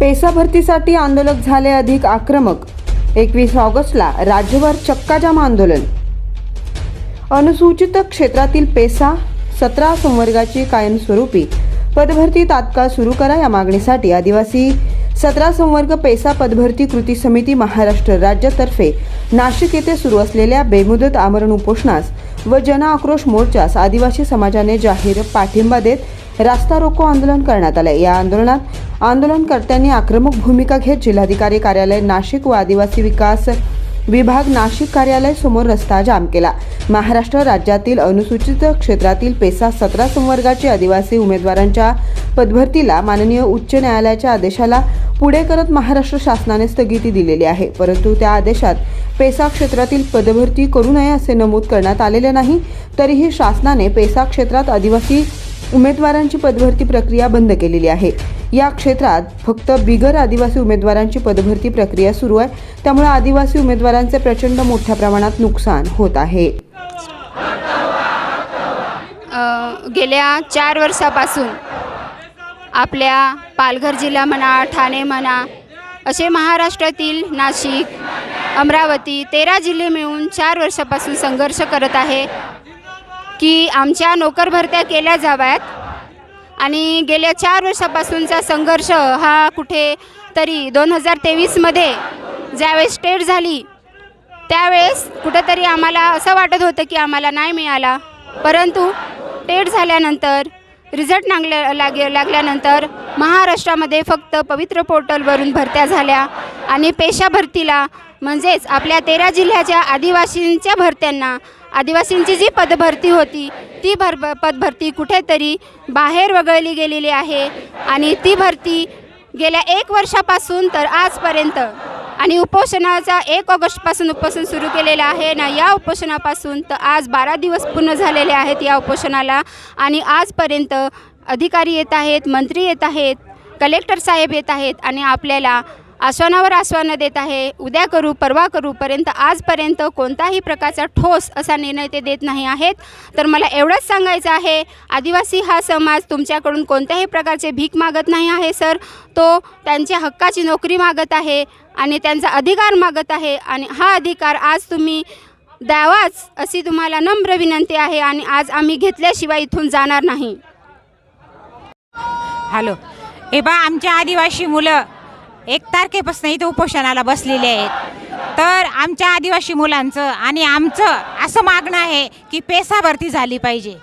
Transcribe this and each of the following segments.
PESA भरतीसाठी आंदोलक झाले अधिक आक्रमक. एकवीस ऑगस्टला राज्यभर चक्काजाम आंदोलन. अनुसूचित क्षेत्रातील पेसा सतरा संवर्गाची कायमस्वरूपी पदभरती तात्काळ सुरू करा या मागणीसाठी आदिवासी सतरा संवर्ग पेसा पदभरती कृती समिती महाराष्ट्र राज्यातर्फे नाशिक येथे सुरू असलेल्या बेमुदत आमरण उपोषणास व जन आक्रोश मोर्चास आदिवासी समाजाने जाहीर पाठिंबा देत रास्ता रोको आंदोलन करण्यात आले या आंदोलनात आंदोलनकर्त्यांनी आक्रमक भूमिका घेत जिल्हाधिकारी कार्यालय नाशिक व आदिवासी विकास विभाग नाशिक कार्यालय समोर रस्ता जाम केला. महाराष्ट्र राज्यातील अनुसूचित क्षेत्रातील पेसा सतरा संवर्गाचे आदिवासी उमेदवारांच्या पदभरतीला माननीय उच्च न्यायालयाच्या आदेशाला पुढे करत महाराष्ट्र शासनाने स्थगिती दिलेली आहे. परंतु त्या आदेशात पेसा क्षेत्रातील पदभरती करू नये असे नमूद करण्यात आलेले नाही तरीही शासनाने पेसा क्षेत्रात आदिवासी उमेदवारांची पदभरती प्रक्रिया बंद केलेली आहे. या क्षेत्रात फक्त बिगर आदिवासी उमेदवारांची पदभरती प्रक्रिया सुरू आहे. त्यामुळे आदिवासी उमेदवारांचे प्रचंड मोठ्या प्रमाणात नुकसान होत आहे. गेल्या चार वर्षापासून आपल्या पालघर जिल्हा म्हणा ठाणे म्हणा असे महाराष्ट्रातील नाशिक अमरावती तेरा जिल्हे मिळून चार वर्षापासून संघर्ष करत आहे. की आमच्या नोकर भरत्या केल्या जाव्यात. आणि गेल्या चार वर्षापासूनचा संघर्ष हा कुठे तरी दोन हजार तेवीसमध्ये ज्यावेळेस स्टेट झाली त्यावेळेस कुठंतरी आम्हाला असं वाटत होतं की आम्हाला नाही मिळाला. परंतु टेट झाल्यानंतर रिझल्ट लागल्या लागे लागल्यानंतर महाराष्ट्रामध्ये फक्त पवित्र पोर्टलवरून भरत्या झाल्या आणि पेशा भरतीला म्हणजेच आपल्या तेरा जिल्ह्याच्या आदिवासींच्या भरत्यांना आदिवासींची जी पदभरती होती ती भर पदभरती कुठेतरी बाहेर वगळली गेलेली आहे आणि ती भरती गेल्या एक वर्षापासून तर आजपर्यंत आणि उपोषणाचा एक ऑगस्टपासून उपोषण सुरू केलेलं आहे ना या उपोषणापासून तर आज बारा दिवस पूर्ण झालेले आहेत या उपोषणाला आणि आजपर्यंत अधिकारी येत आहेत मंत्री येत आहेत कलेक्टर साहेब येत आहेत आणि आपल्याला आश्वानावर आश्वानं देत आहे. उद्या करू परवा करूपर्यंत आजपर्यंत कोणताही प्रकारचा ठोस असा निर्णय ते देत नाही आहेत. तर मला एवढंच सांगायचं आहे आदिवासी हा समाज तुमच्याकडून कोणत्याही प्रकारचे भीक मागत नाही आहे सर. तो त्यांच्या हक्काची नोकरी मागत आहे आणि त्यांचा अधिकार मागत आहे आणि हा अधिकार आज तुम्ही द्यावाच अशी तुम्हाला नम्र विनंती आहे आणि आज आम्ही घेतल्याशिवाय इथून जाणार नाही. हॅलो. हे बा आमच्या आदिवासी मुलं एक तारखेपासून इथं उपोषणाला बसलेले आहेत. तर आमच्या आदिवासी मुलांचं आणि आमचं असं मागणं आहे की पेसा भरती झाली पाहिजे.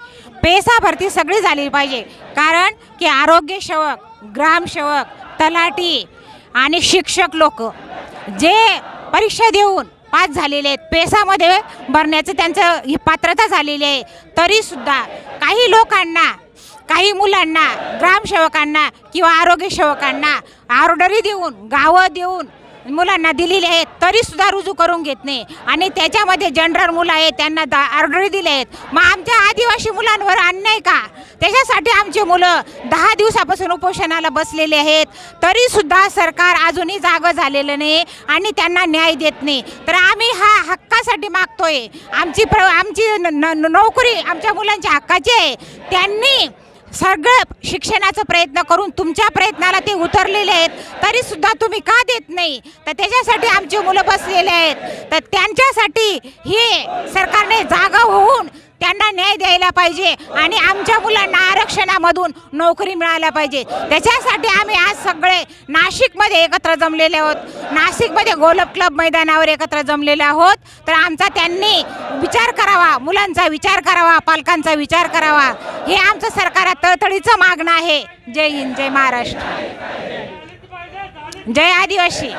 पेसा भरती सगळी झाली पाहिजे. कारण की आरोग्य सेवक ग्रामसेवक तलाठी आणि शिक्षक लोक जे परीक्षा देऊन पास झालेले आहेत पेसामध्ये भरण्याचं त्यांचं ही पात्रता झालेली आहे. तरीसुद्धा काही लोकांना काही मुलांना ग्रामसेवकांना किंवा आरोग्य सेवकांना ऑर्डरी देऊन गावं देऊन मुलांना दिलेली आहेत तरीसुद्धा रुजू करून घेत नाही. आणि त्याच्यामध्ये जनरल मुलं आहेत त्यांना दा ऑर्डरी दिले आहेत. मग आमच्या आदिवासी मुलांवर अन्याय का? त्याच्यासाठी आमचे मुलं दहा दिवसापासून उपोषणाला बसलेले आहेत. तरीसुद्धा सरकार अजूनही जागं झालेलं नाही आणि त्यांना न्याय देत नाही. तर आम्ही हा हक्कासाठी मागतोय. आमची प्र आमची न- न- नोकरी आमच्या मुलांच्या हक्काची आहे. त्यांनी सगळं शिक्षणाचा प्रयत्न करून तुमच्या प्रयत्नाला ते उतरलेले आहेत तरीसुद्धा तुम्ही का देत नाही? तर त्याच्यासाठी आमची मुलं बसलेले आहेत. तर त्यांच्यासाठी हे सरकारने जागा होऊन त्यांना न्याय द्यायला पाहिजे आणि आमच्या मुलांना आरक्षणामधून नोकरी मिळायला पाहिजे. त्याच्यासाठी आम्ही आज सगळे नाशिकमध्ये एकत्र जमलेले आहोत. नाशिकमध्ये गोलप क्लब मैदानावर एकत्र जमलेले आहोत. तर आमचा त्यांनी विचार करावा मुलांचा विचार करावा पालकांचा विचार करावा. हे आमचं सरकारात तळतळीचं मागणं आहे. जय हिंद जय महाराष्ट्र. जय आदिवासी.